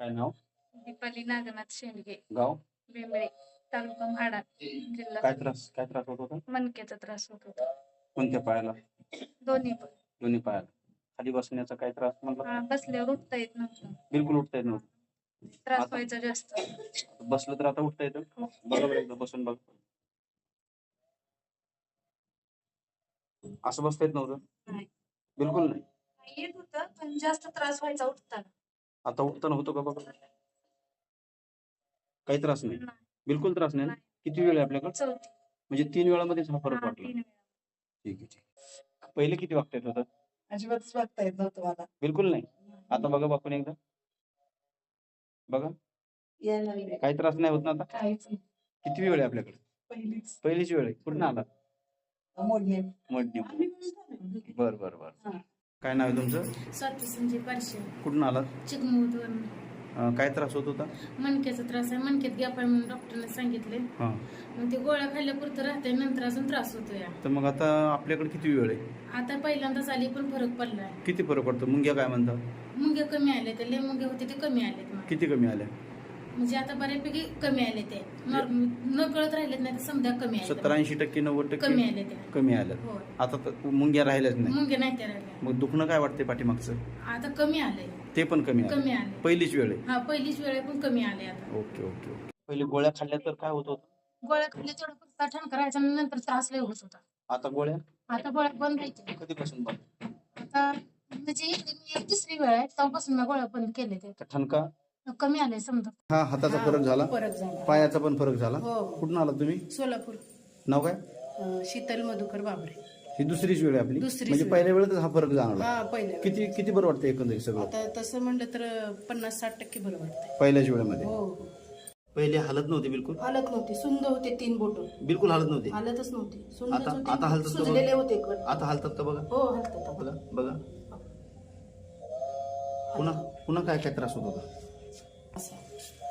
काय नाव? दीपाली नागनाथ शेंडगे. गाव? बेंबळे तालुका म्हाडा जिल्हा काय त्रास काय त्रास होत होता? मणक्याचा त्रास होत होता. कोणत्या पायाला? दोन्ही पण. दोन्ही पायाला. खाली बसण्याचा काय त्रास म्हणला? हा, बसल्यावर उठता येत नव्हतं. बिलकुल उठता येत नव्हतं. त्रास आता? व्हायचा जास्त. बसलं तर आता उठता येतं. बघा बरं एकदा बसून बघ. असं बसता येत नव्हतं? नाही. बिलकुल नाही येत होतं पण जास्त त्रास व्हायचा उठताना. आता उठताना होतो का बघा? काही त्रास नाही. बिलकुल त्रास नाही ना? नाही. किती वेळ आहे आपल्याकडे? म्हणजे तीन वेळामध्येच हा फरक हा, वाटला. ठीक आहे ठीक आहे. पहिले किती वागता येत होतं? अजिबातच वागता येत नव्हतं मला. बिलकुल नाही. आता बघा बापून एकदा. बघा. काही त्रास नाही होत ना आता? काहीच नाही. किती वेळ आहे आपल्याकडे? पहिलीच. पहिलीच वेळ आहे. कुठून आला? मोडणे. मडणी. बर बर बर. काय नाव आहे तुमचं? स्वाती संजय पारशे. कुठून आला चिकमूदवरून काय त्रास होत होता? मणक्याचा त्रास आहे. मणक्यात गॅप आहे म्हणून डॉक्टरने सांगितले. हा. मग ते गोळ्या खाल्ल्यापुरतं राहते नंतर अजून त्रास होतोय. तर मग आता आपल्याकडे किती वेळ आहे? आता पहिल्यांदाच आली पण फरक पडलाय. किती फरक पडतो? मुंग्या काय म्हणतात? मुंगे कमी आले ते लय मुंगे होते ते कमी आले किती कमी आल्या? म्हणजे आता बऱ्यापैकी कमी आले ते. नॉर्म- न कळत राहिलेत नाही तर समजा कमी आले सत्तर ऐंशी टक्के नव्वद कमी टक्के आले ते. कमी आल्या हो. आता तर मुंग्या राहिल्याच नाही मुंगे नाही ते राहिले मग दुखणं काय वाटते पाठीमागचं? आता कमी आले. ते पण कमी आलं. कमी आले. पहिलीच वेळ आहे. हा पहिलीच वेळ आहे पण कमी आले आता. Okay okay okay. पहिले गोळ्या खाल्ल्या तर काय होत होतं? गोळ्या खाल्ल्या तेवढं फक्त ठण करायचा आणि नंतर त्रास लय होत होता. आता गोळ्या? आता गोळ्या बंद व्हायच्या कधीपासून बंद? आता म्हणजे इकडे मी एक तिसरी वेळ आहे तेव्हापासून मी गोळ्या बंद केले ते ठणका कमी आले समजा. हा हाताचा फरक झाला. फरक झाला. पायाचा पण फरक झाला. हो. कुठून आला तुम्ही? सोलापूर. नाव काय? अं, शीतल मधुकर बाबरे. ही दुसरीच वेळ आहे आपली. दुसरीच म्हणजे वेळ. पहिल्या वेळेतच हा फरक जाणवला. हा पहिल्या किती किती बरं वाटतं एकंदरीत सगळं? आता तसं म्हणलं तर पन्नास साठ टक्के बरं वाटतंय. पहिल्याच वेळेमध्ये? हो. पहिले हालत नव्हती बिलकुल? हालत नव्हती. सुंद होते तीन बोट. बिलकुल हालत नव्हती? हालतच नव्हती. सुंदच आता- होते. आता हालतात का बघा? सुजलेले होते कट आता हालतात का बघा. हो हालतात बघा बघा. पुन्हा पुन्हा काय काय त्रास होत होता?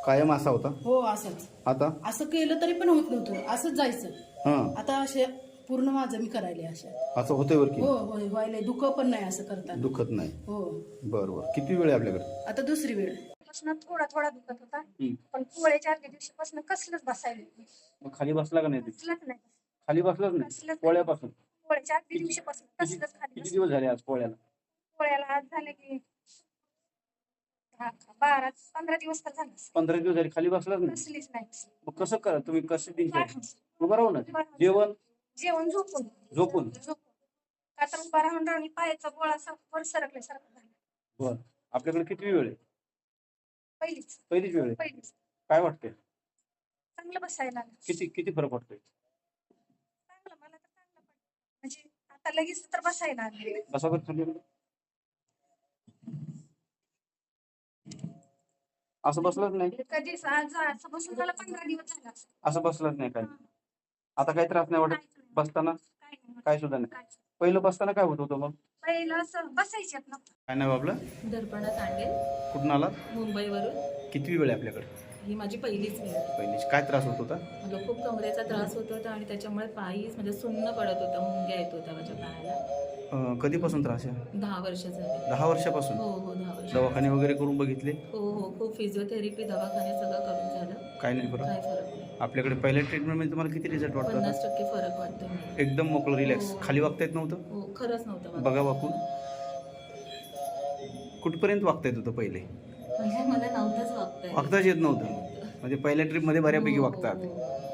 कायम असा होता? हो असंच. आता? असं केलं तरी पण होत नव्हतं. असंच जायचं. हा. आता असे पूर्ण माझं मी करायले अशा. असं होतंय वर की? हो होय व्हायला दुःख पण नाही असं करताना. दुखत नाही. हो. बर बर. किती वेळ आहे आपल्याकडे? आता दुसरी वेळ. पासून थोडा थोडा दुखत होता. हम्म. पण पोळ्याच्या आदल्या दिवशीपासून कसलंच बसायला नाही. मग खाली बसला का नाही ते? कसलंच नाही. खाली बसलाच नाही. पोळ्यापासून? पोळ्याच्या आदल्या दिवशीपासून कसलंच खाली किती बसलं. दिवस झाले आज पोळ्याला? पोळ्याला आज झाले की हा, बारा पंधरा दिवस तर झालं. पंधरा दिवस झाले खाली बसलाच नाही कसलीच नाही. मग कसं करा तुम्ही? कसं दिनचर्या? उभं राहू ना. जेवण? जेवण झोपून. झोपून? झोपून. का तर उभा राहून राहून पायाचा गोळा असा वर सरकल्यासारखं झाला. बर. आपल्याकडे किती वेळ आहे? पहिलीच. पहिलीच वेळ आहे? पहिलीच. काय वाटतंय? चांगलं बसायला. किती किती फरक वाटतोय? चांगलं मला तर चांगलं पडलं म्हणजे आता लगेच तर बसायला बसा बरं खाली. एकदा. असं बसलंच नाही. आज असं बसून मला पंधरा दिवस झाला असं. असं बसलंच नाही काय आता काही त्रास नाही वाटत? काहीच नाही. बसताना? काय नाही. काय सुद्धा नाही. काहीच. पहिलं बसताना काय होत होतं मग? पहिलं असं बसायच्यात ना. काय नाव आपलं? दर्पणा तांडे कुठून आला मुंबईवरून. किती वेळ आहे आपल्याकडे? ही माझी पहिलीच वेळ. पहिलीच. काय त्रास होत होता? मला खूप कमरेचा त्रास होत होता आणि त्याच्यामुळे पायीच म्हणजे सुन्न पडत होता मुंग्या येत होत्या माझ्या पायाला. अं, कधीपासून त्रास आहे? दहा वर्ष झाले दहा वर्षापासून? हो हो दहा वर्ष दवाखाने वगैरे करून बघितले? हो हो खूप फिजिओथेरपी दवाखाने सगळं करून झालं. काय नाही फरक? काय फरक नाही. आपल्याकडे पहिल्या ट्रीटमेंटमध्ये तुम्हाला किती रिझल्ट वाटतो पन्नास टक्के फरक वाटतो मला. एकदम मोकळं रिलॅक्स हो. खाली वागता येत नव्हतं? हो खरंच नव्हतं मला. बघा वाकून. कुठपर्यंत वागता येत होतं पहिले? म्हणजे मला नव्हतंच वागता येत. वागताच येत नव्हतं म्हणजे पहिल्या ट्रिपमध्ये बऱ्यापैकी हो, वागतात हो, हो.